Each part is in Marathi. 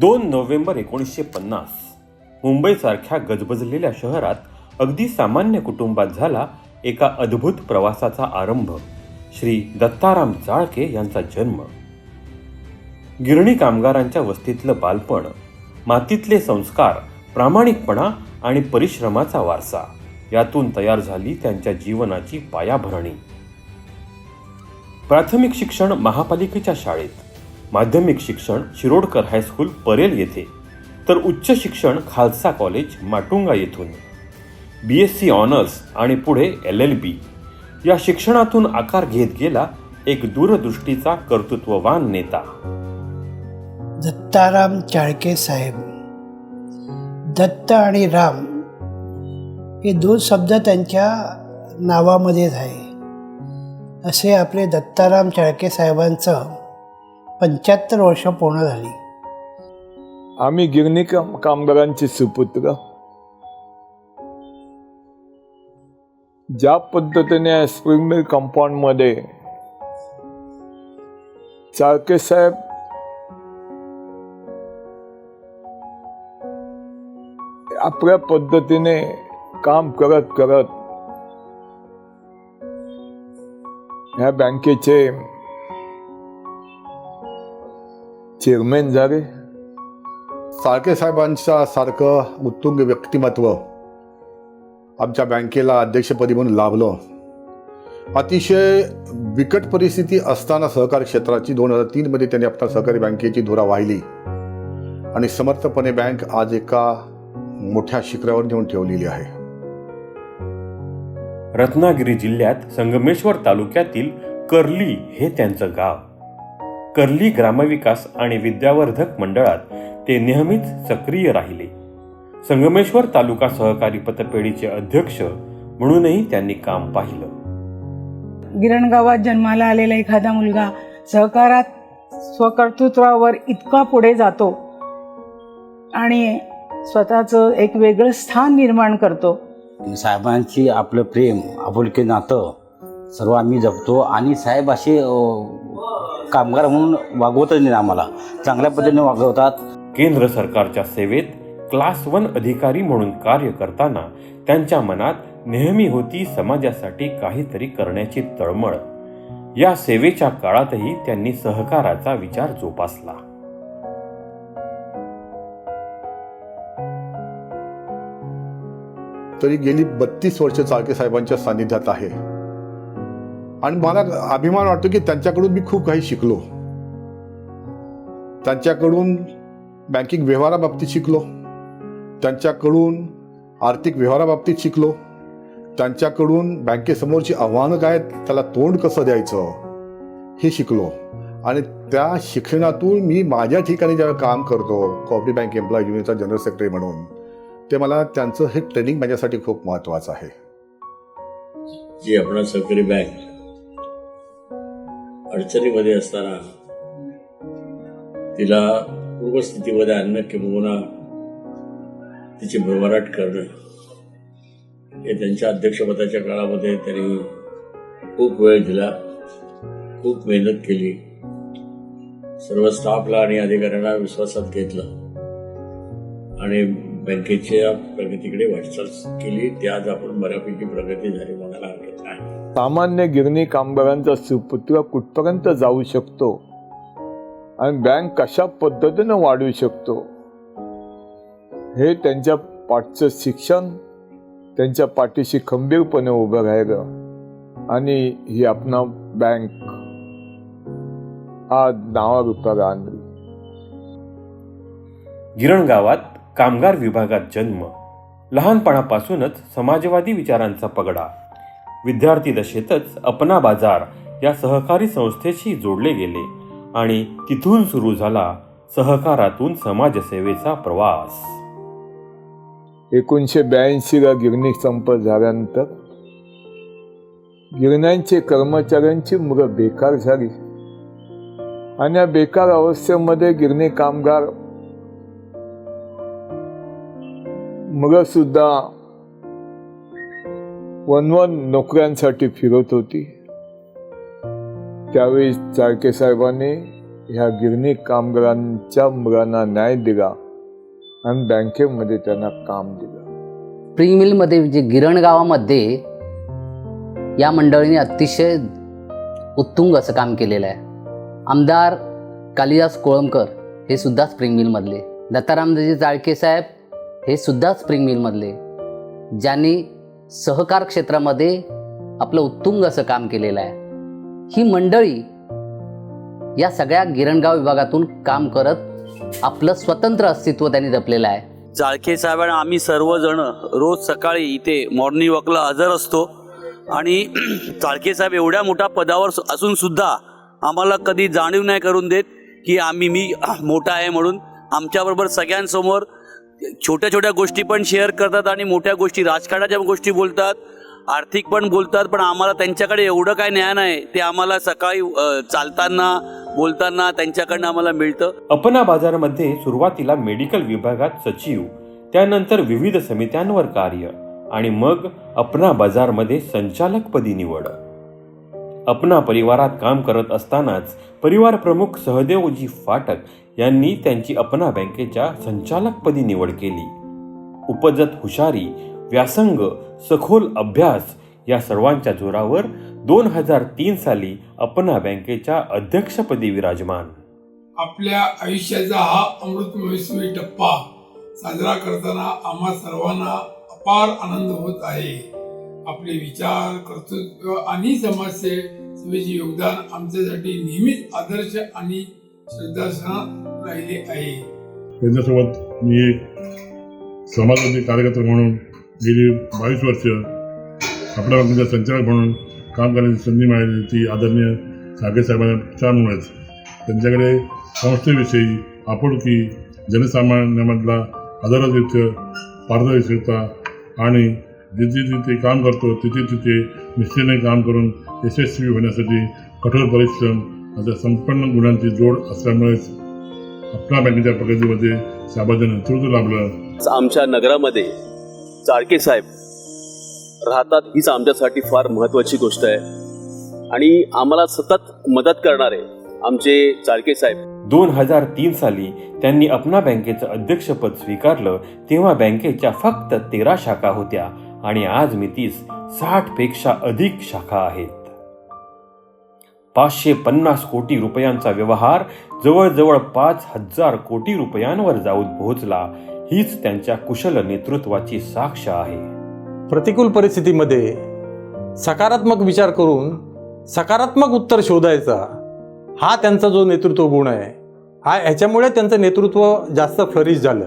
दोन नोव्हेंबर एकोणीसशे पन्नास. मुंबईसारख्या गजबजलेल्या शहरात अगदी सामान्य कुटुंबात झाला एका अद्भुत प्रवासाचा आरंभ. श्री दत्ताराम चाळके यांचा जन्म. गिरणी कामगारांच्या वस्तीतलं बालपण मातीतले संस्कार प्रामाणिकपणा आणि परिश्रमाचा वारसा यातून तयार झाली त्यांच्या जीवनाची पायाभरणी. प्राथमिक शिक्षण महापालिकेच्या शाळेत. माध्यमिक शिक्षण शिरोडकर हायस्कूल परेल येथे. तर उच्च शिक्षण खालसा कॉलेज माटुंगा येथून. बी एस सी ऑनर्स आणि पुढे एल एल बी या शिक्षणातून आकार घेत गेला एक दूरदृष्टीचा कर्तृत्ववान नेता. दत्ताराम चाळके साहेब. दत्त आणि राम हे दोन शब्द त्यांच्या नावामध्येच आहे. असे आपले दत्ताराम चाळके साहेबांचं पंच्याहत्तर वर्ष पूर्ण झाली. आम्ही गिरणी काम कामगारांचे सुपुत्र. ज्या पद्धतीने स्प्रिंग मिल कंपाऊंडमध्ये चाळके साहेब आपल्या पद्धतीने काम करत करत ह्या बँकेचे चेअरमॅन झाले साळके साहेबांच्या सारखं उत्तुंग व्यक्तिमत्व आमच्या बँकेला अध्यक्षपदी म्हणून लाभलं. अतिशय बिकट परिस्थिती असताना सहकारी क्षेत्राची दोन हजार तीनमध्ये त्यांनी आपल्या सहकारी बँकेची धुरा वाहिली. आणि समर्थपणे बँक आज एका मोठ्या शिखरावर नेऊन ठेवलेली आहे. रत्नागिरी जिल्ह्यात संगमेश्वर तालुक्यातील कर्ली हे त्यांचं गाव. कर्ली ग्रामविकास आणि विद्यावर्धक मंडळात ते नेहमीच सक्रिय राहिले. संगमेश्वर तालुका सहकारी पतपेढीचे अध्यक्ष म्हणूनही त्यांनी काम पाहिलं. गिरणगावात जन्माला आलेला एखादा मुलगा सहकारात स्वकर्तृत्वावर इतका पुढे जातो आणि स्वतःचं एक वेगळं स्थान निर्माण करतो. साहेबांची आपलं प्रेम आपुलके नातं सर्व आम्ही जपतो आणि साहेब असे कामगार म्हणून वागवतच नाही आम्हाला. चांगल्या पद्धतीने वागवतात. केंद्र सरकारच्या सेवेत क्लास वन अधिकारी म्हणून कार्य करताना त्यांच्या मनात नेहमी होती समाजासाठी काहीतरी करण्याची तळमळ. या सेवेच्या काळातही त्यांनी सहकाराचा विचार जोपासला. तरी गेली बत्तीस वर्ष चाळके साहेबांच्या सान्निध्यात आहे. आणि मला अभिमान वाटतो की त्यांच्याकडून मी खूप काही शिकलो. त्यांच्याकडून बँकिंग व्यवहाराबाबतीत शिकलो. त्यांच्याकडून आर्थिक व्यवहाराबाबतीत शिकलो. त्यांच्याकडून बँकेसमोरची आव्हानं काय त्याला तोंड कसं द्यायचं हे शिकलो. आणि त्या शिक्षणातून मी माझ्या ठिकाणी ज्यावेळी काम करतो कॉपरेटिव्ह बँक एम्प्लॉय युनियनचा जनरल सेक्रेटरी म्हणून ते मला त्यांचं हे ट्रेनिंग माझ्यासाठी खूप महत्त्वाचं आहे. जी आपणा सहकारी बँक. अडचणीमध्ये असताना तिला पूर्वस्थितीमध्ये आणणं किंबहुना तिची भरभराट करणं हे त्यांच्या अध्यक्षपदाच्या काळामध्ये त्यांनी खूप वेळ दिला खूप मेहनत केली सर्व स्टाफला आणि अधिकाऱ्यांना विश्वासात घेतलं आणि बँकेच्या प्रगतीकडे वाटचाल केली. ती आज आपण बऱ्यापैकी प्रगती झाली म्हणायला हरकत सामान्य गिरणी कामगारांचा सुपुत्र कुठपर्यंत जाऊ शकतो? आणि बँक कशा पद्धतीनं वाढवू शकतो? हे त्यांच्या पाठचं शिक्षण त्यांच्या पाठीशी खंबीरपणे उभं राहिलं. आणि ही आपणा बँक हा नावारूपाला आणली गिरण गावात कामगार विभागात जन्म. लहानपणापासूनच समाजवादी विचारांचा पगडा. विद्यार्थी दशेतच अपना बाजार या सहकारी संस्थेशी जोडले गेले आणि तिथून सुरू झाला सहकारातून समाजसेवेचा प्रवास. एकोणीसशे ब्याऐंशीला गिरणी संप झाल्यानंतर गिरण्यांचे कर्मचाऱ्यांची मुलं बेकार झाली. आणि या बेकार अवस्थेमध्ये गिरणी कामगार मुलं सुद्धा वनवन नोकऱ्यांसाठी फिरत होती. त्यावेळी चाळके साहेबांनी ह्या गिरणी कामगारांच्या मुलांना न्याय दिला आणि बँकेमध्ये त्यांना काम दिलं. प्री मिलमध्ये जे गिरण गावामध्ये या मंडळीने अतिशय उत्तुंग असं काम केलेलं आहे. आमदार कालिदास कोळंबकर हे सुद्धा स्प्रिंग मिलमधले. दत्तारामदाजी चाळके साहेब हे सुद्धा स्प्रिंग मिलमधले. ज्यांनी सहकार क्षेत्रामध्ये आपलं उत्तुंग असं काम केलेलं आहे. ही मंडळी या सगळ्या गिरणगाव विभागातून काम करत आपलं स्वतंत्र अस्तित्व त्यांनी जपलेलं आहे. जाळके साहेबांना आम्ही सर्वजण रोज सकाळी इथे मॉर्निंग वॉकला हजर असतो. आणि चाळके साहेब एवढ्या मोठ्या पदावर असून सुद्धा आम्हाला कधी जाणीव नाही करून देत की आम्ही मी मोठा आहे म्हणून आमच्याबरोबर सगळ्यांसमोर छोट्या छोट्या गोष्टी पण शेअर करतात आणि मोठ्या गोष्टी राजकारणाच्या गोष्टी बोलतात आर्थिक पण बोलतात पण आम्हाला त्यांच्याकडे एवढं काय ज्ञान आहे ते आम्हाला सकाळी चालताना बोलताना त्यांच्याकडनं आम्हाला मिळतं. अपना बाजारमध्ये सुरुवातीला मेडिकल विभागात सचिव त्यानंतर विविध समित्यांवर कार्य आणि मग अपना बाजारमध्ये संचालकपदी निवड. अपना परिवारात काम करत असतानाच परिवार प्रमुख सहदेवजी फाटक यांनी त्यांची अपना बँकेच्या संचालकपदी निवड केली. उपजत हुशारी व्यासंग सखोल अभ्यास या सर्वांच्या जोरावर दोन हजार तीन साली अपना बँकेच्या अध्यक्षपदी विराजमान. आपल्या आयुष्याचा हा अमृत महोत्सवी टप्पा साजरा करताना आम्हा सर्वांना अपार आनंद होत आहे. आपले विचार कर्तृत्व आणि समाजसेवेचे योगदान आमच्यासाठी नेहमीच आदर्श आणि श्रद्धास्थान राहिले आहे. त्यांच्यासोबत मी एक समाजवादी कार्यकर्ता म्हणून गेली बावीस वर्ष आपल्या बँकेचा संचालक म्हणून काम करण्याची संधी मिळाली ती आदरणीय सागे साहेबांच्यामुळेच त्यांच्याकडे संस्थेविषयी आपुलकी जनसामान्यामधला आदरातिथ्य पारदर्शकता आणि जिथे जिथे काम करतो तिथे तिथे निश्चयने काम करून यशस्वी होण्यासाठी कठोर परिश्रम अशा संपन्न गुणांची जोड असल्यामुळेच बँकेच्या प्रगतीमध्ये साहेबांचं नेतृत्व लाभलं. आमच्या नगरामध्ये चाळके साहेब राहतात हीच आमच्यासाठी फार महत्त्वाची गोष्ट आहे. आणि आम्हाला सतत मदत करणारे आमचे चाळके साहेब. दोन हजार तीन साली त्यांनी अपना बँकेचं अध्यक्षपद स्वीकारलं तेव्हा बँकेच्या फक्त तेरा शाखा होत्या. आणि आज मितीस साठपेक्षा अधिक शाखा आहेत. पाचशे पन्नास कोटी रुपयांचा व्यवहार जवळजवळ पाच हजार कोटी रुपयांवर जाऊन पोहोचला. हीच त्यांच्या कुशल नेतृत्वाची साक्ष आहे. प्रतिकूल परिस्थितीमध्ये सकारात्मक विचार करून सकारात्मक उत्तर शोधायचा हा त्यांचा जो नेतृत्व गुण आहे हा ह्याच्यामुळे त्यांचं नेतृत्व जास्त फ्लरिश झालं.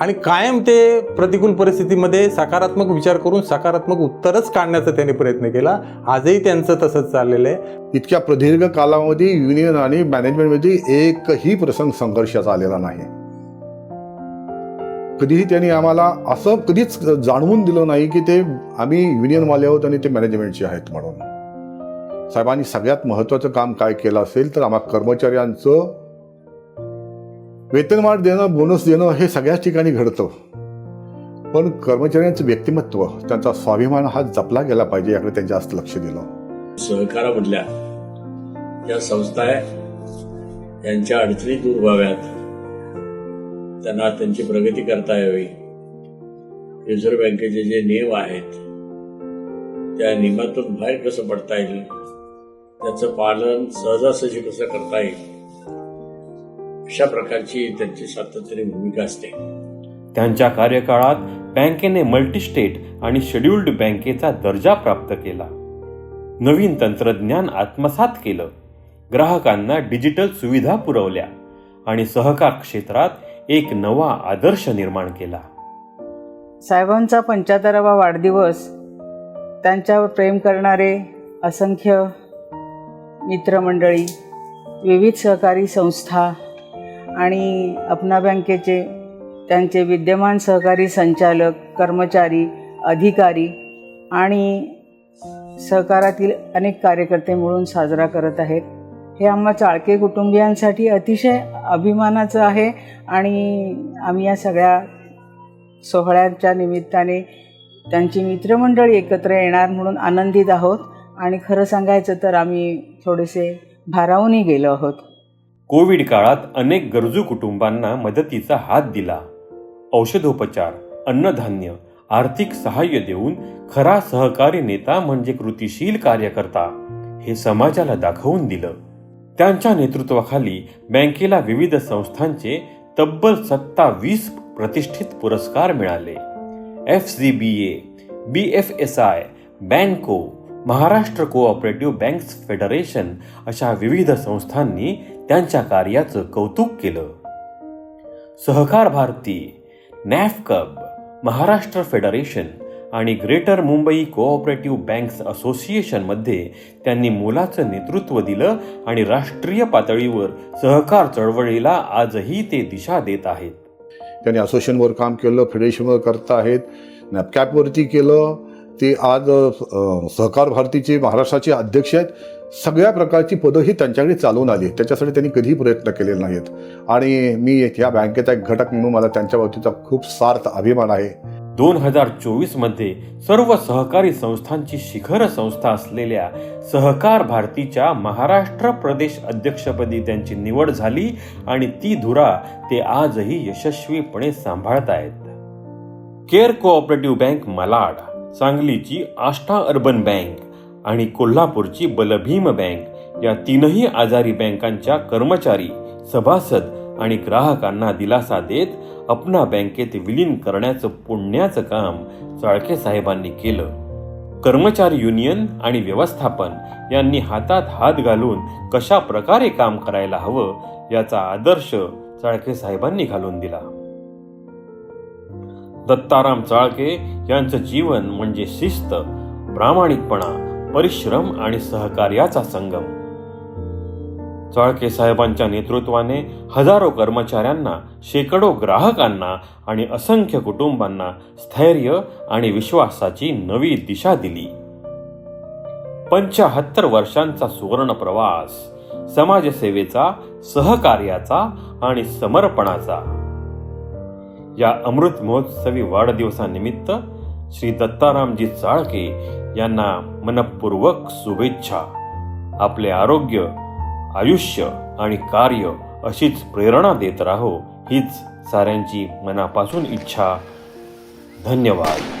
आणि कायम ते प्रतिकूल परिस्थितीमध्ये सकारात्मक विचार करून सकारात्मक उत्तरच काढण्याचा त्यांनी प्रयत्न केला. आजही त्यांचं तसंच चाललेलं आहे. इतक्या प्रदीर्घ कालावधी युनियन आणि मॅनेजमेंटमध्ये एकही प्रसंग संघर्षाचा आलेला नाही. कधीही त्यांनी आम्हाला असं कधीच जाणवून दिलं नाही की ते आम्ही युनियनवाले आहोत आणि ते मॅनेजमेंटचे आहेत म्हणून. साहेबांनी सगळ्यात महत्त्वाचं काम काय केलं असेल तर आम्हा कर्मचाऱ्यांचं वेतनवाढ देणं बोनस देणं हे सगळ्याच ठिकाणी घडतं. पण कर्मचाऱ्यांचं व्यक्तिमत्व त्यांचा स्वाभिमान हा जपला गेला पाहिजे याकडे त्यांनी जास्त लक्ष दिलं. सहकारामधल्या ज्या संस्था आहे त्यांच्या अडचणी दूर व्हाव्यात. त्यांना त्यांची प्रगती करता यावी. रिझर्व्ह बँकेचे जे नियम आहेत त्या नियमातून बाहेर कसं पडता येईल? त्याचं पालन सहजासहजी कसं करता येईल? अशा प्रकारची त्यांची सातत्याने भूमिका असते. त्यांच्या कार्यकाळात बँकेने मल्टीस्टेट आणि शेड्युल्ड बँकेचा दर्जा प्राप्त केला. नवीन तंत्रज्ञान आत्मसात केलं. ग्राहकांना डिजिटल सुविधा पुरवल्या आणि सहकार क्षेत्रात एक नवा आदर्श निर्माण केला. साहेबांचा पंच्याहत्तरावा वाढदिवस त्यांच्यावर प्रेम करणारे असंख्य मित्रमंडळी विविध सहकारी संस्था आणि अपना बँकेचे त्यांचे विद्यमान सहकारी संचालक कर्मचारी अधिकारी आणि सहकारातील अनेक कार्यकर्ते मिळून साजरा करत आहेत. हे आम्हा चाळके कुटुंबियांसाठी अतिशय अभिमानाचं आहे आणि आम्ही या सगळ्या सोहळ्याच्या निमित्ताने त्यांची मित्रमंडळी एकत्र येणार म्हणून आनंदित आहोत. आणि खरं सांगायचं तर आम्ही थोडेसे भारावूनही गेलो आहोत. कोविड काळात अनेक गरजू कुटुंबांना मदतीचा हात दिला. औषधोपचार अन्नधान्य आर्थिक सहाय्य देऊन खरा सहकारी नेता म्हणजे कृतिशील कार्यकर्ता हे समाजाला दाखवून दिलं. त्यांच्या नेतृत्वाखाली बँकेला विविध संस्थांचे तब्बल सत्तावीस प्रतिष्ठित पुरस्कार मिळाले. F C B A B F S I Banco Maharashtra cooperative banks federation अशा विविध संस्थांनी त्यांच्या कार्याचं कौतुक केलं. सहकार भारती नॅफकब महाराष्ट्र फेडरेशन आणि ग्रेटर मुंबई कोऑपरेटिव्ह बँक्स असोसिएशनमध्ये त्यांनी मोलाचं नेतृत्व दिलं आणि राष्ट्रीय पातळीवर सहकार चळवळीला आजही ते दिशा देत आहेत. त्यांनी असोसिएशनवर काम केलं फेडरेशनवर करत आहेत नॅपकॅपवरती केलं. ते आज सहकार भारतीचे महाराष्ट्राचे अध्यक्ष आहेत. सगळ्या प्रकारची पदं ही त्यांच्याकडे चालवून आली. त्याच्यासाठी त्यांनी कधीही प्रयत्न केलेले नाहीत. आणि मी ह्या बँकेचा एक घटक म्हणून मला त्यांच्या बाबतीचा खूप सार्थ अभिमान आहे. दोन हजार चोवीसमध्ये सर्व सहकारी संस्थांची शिखर संस्था असलेल्या सहकार भारतीच्या महाराष्ट्र प्रदेश अध्यक्षपदी त्यांची निवड झाली आणि ती धुरा ते आजही यशस्वीपणे सांभाळत आहेत. केअर कोऑपरेटिव्ह बँक मलाड सांगलीची आष्टा अर्बन बँक आणि कोल्हापूरची बलभीम बँक या तीनही आजारी बँकांच्या कर्मचारी सभासद आणि ग्राहकांना दिलासा देत अपना बँकेत विलीन करण्याचं पुण्याचं काम चाळके साहेबांनी केलं. कर्मचारी युनियन आणि व्यवस्थापन यांनी हातात हात घालून कशा प्रकारे काम करायला हवं याचा आदर्श चाळके साहेबांनी घालून दिला. दत्ताराम चाळके यांचं जीवन म्हणजे शिस्त प्रामाणिकपणा परिश्रम आणि सहकार्याचा संगम. चाळके साहेबांच्या नेतृत्वाने हजारो कर्मचाऱ्यांना शेकडो ग्राहकांना आणि असंख्य कुटुंबांना स्थैर्य आणि विश्वासाची नवी दिशा दिली. पंचाहत्तर वर्षांचा सुवर्ण प्रवास समाजसेवेचा सहकार्याचा आणि समर्पणाचा. या अमृत महोत्सवी वाढदिवसानिमित्त श्री दत्तारामजी चाळके यांना मनपूर्वक शुभेच्छा. आपले आरोग्य आयुष्य आणि कार्य अशीच प्रेरणा देत राहो हीच साऱ्यांची मनापासून इच्छा. धन्यवाद.